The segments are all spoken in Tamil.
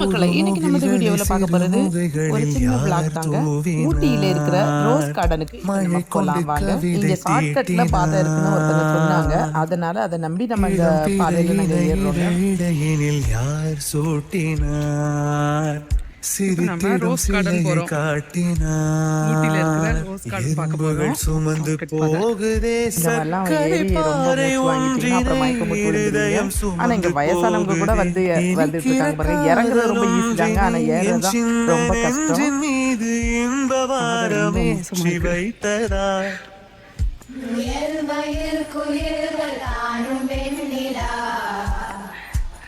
மக்களை இன்னைக்கு நம்ம இந்த வீடியோவில் பார்க்க போறது ஒரு சின்ன பிளாக் தாங்க. ஊட்டியில இருக்கிற ரோஸ் கார்டனுக்கு நம்ம போகலாம் வாங்க. இங்க ஷார்ட்கட்ல பாதை இருக்குன்னு ஒருத்தங்க சொன்னாங்க. அதனால அதை நம்பி நம்ம இந்த பாதையில நாங்க ஏறுறோம். யார் சூட்டினார்? சிரித்திடும் போறோம். சுமந்து. போகுதே சர்க்கரை பாறை விழுந்துருவீங்க ஆனா இங்க வயசானவங்க கூட வந்து. வந்துட்டு இருக்காங்க பாருங்க இறங்குறது ரொம்ப ஈஸி தாங்க ஆனா ஏறுறது தான் ரொம்ப கஷ்டம் நெஞ்சின் மீது இன்ப வாரமே சுமந்து. வைத்ததா முயல் மயில் குயில்கள் தானும் வெண்ணிலா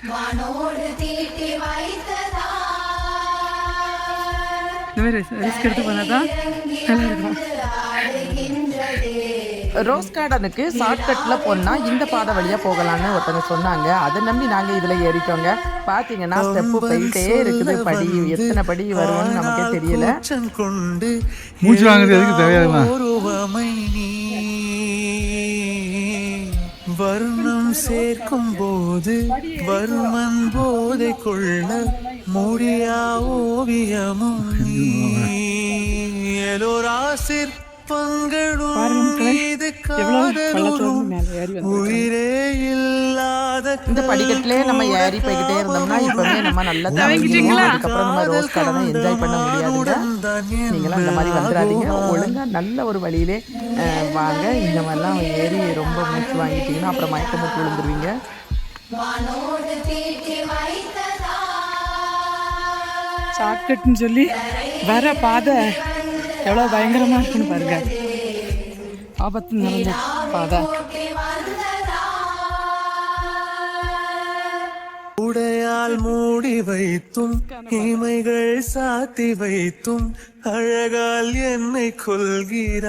வானோடு தீட்டி வைத்ததா இந்த மாதிரி ரிஸ்க் எடுத்து ஆடுகின்றதே ரோஸ் கார்டனுக்கு ஷார்ட்கட்ல போனா இந்த பாதை வழியா போகலாம்னு ஒருத்தங்க சொன்னாங்க அதை நம்பி நாங்க இதுல ஏறிட்டோங்க பாத்தீங்கன்னா ஸ்டெப் போயிட்டே இருக்குது படி எத்தனை படி வரும்னு நமக்கே தெரியல மூச்சு வாங்குறது எதுக்கு நீ வர்ணம் சேர்க்கும் போது வர்மன் போதை கொள்ள முடியா ஓவியமும் நீ. இந்த படிக்கட்டிலே நம்ம ஏறி போய்கிட்டே இருந்தோம்னா இப்பவே நம்ம நல்லா தவங்கிட்டோம் அதுக்கப்புறம் நம்ம ரோஸ் என்ஜாய் பண்ண முடியாதுங்க. நீங்களாம் இந்த மாதிரி வந்துடாதீங்க. ஒழுங்கா நல்ல ஒரு வழியிலே வாங்க. இந்த மாதிரிலாம் ஏறி ரொம்ப மூச்சு வாங்கிட்டீங்கன்னா அப்புறம் மயக்க மூச்சு விழுந்துருவீங்க. ஷார்ட்கட்னு சொல்லி வர பாதை. எவ்வளோ பயங்கரமா இருக்குன்னு பாருங்க. ஆபத்து நிறைஞ்ச பாதை. உடையால் மூடி வைத்தும் இமைகள் சாத்தி வைத்தும் அழகால் என்னை கொள்கிறாய்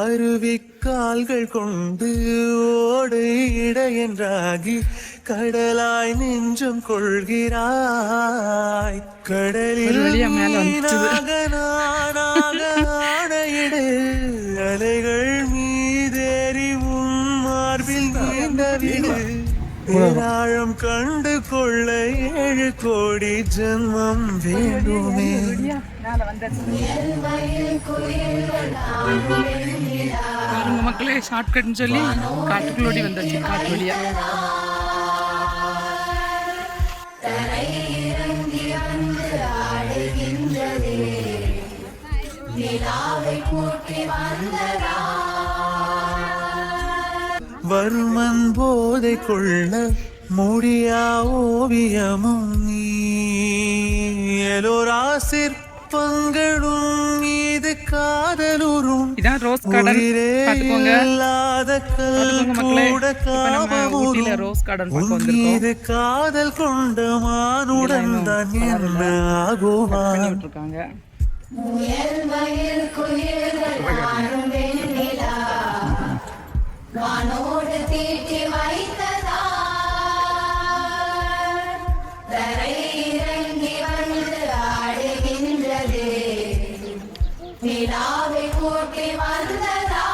அருவிக்கால்கள் கொண்டு ஓடு இடையென்றாகி கடலாய் நெஞ்சம் கொள்கிறாய். கடலில் ஆணையிடு. அலைகள் மீதேறி உன் மார்பில் நீண்ட வீடு. பேராழம் கண்டு கொள்ள ஏழு கோடி ஜென்மம் வேண்டுமே. பாருங்க மக்களே ஷார்ட்கட்னு சொல்லி காட்டுக்குள்ளோடி வந்தாச்சு காட்டு வழியா. வர்மன் போதை கொள்ள முடியா ஓவியமும் நீ எலோரா சிற்பங்களும் மீது காதலுறும் இல்லாத கல் பார்த்துக்கோங்க. மக்களே. கூட வந்திருக்கோம். மீது காதல் கொண்ட மானுடன் தான் என்ன ஆகுவான்? முயல் மயில் குயில்கள் தானும் வெண்ணிலா வானோடு தீட்டி வைத்ததா தரை இறங்கி வந்து ஆடுகின்றதே நிலாவை கூட்டி வந்ததா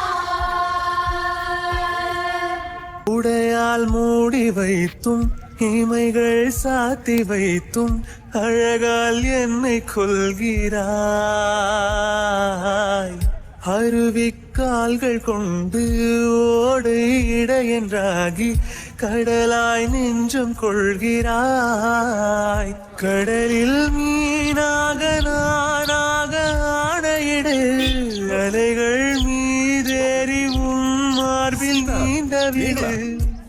உடையால் மூடி வைத்தும் இமைகள் சாத்தி வைத்தும் அழகால் என்னை கொள்கிறாய் அருவிக்கால்கள் கொண்டு ஓடு இடையென்றாகி கடலாய் நெஞ்சம் கொள்கிறாய். கடலில் மீனாக நானாக ஆணையிடு அலைகள் மீதேறி உன் மார்பில் நீண்ட வீடு.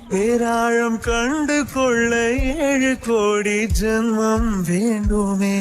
பேராழம் கண்டு கொள்ள ஏழு கோடி ஜென்மம் வேண்டுமே.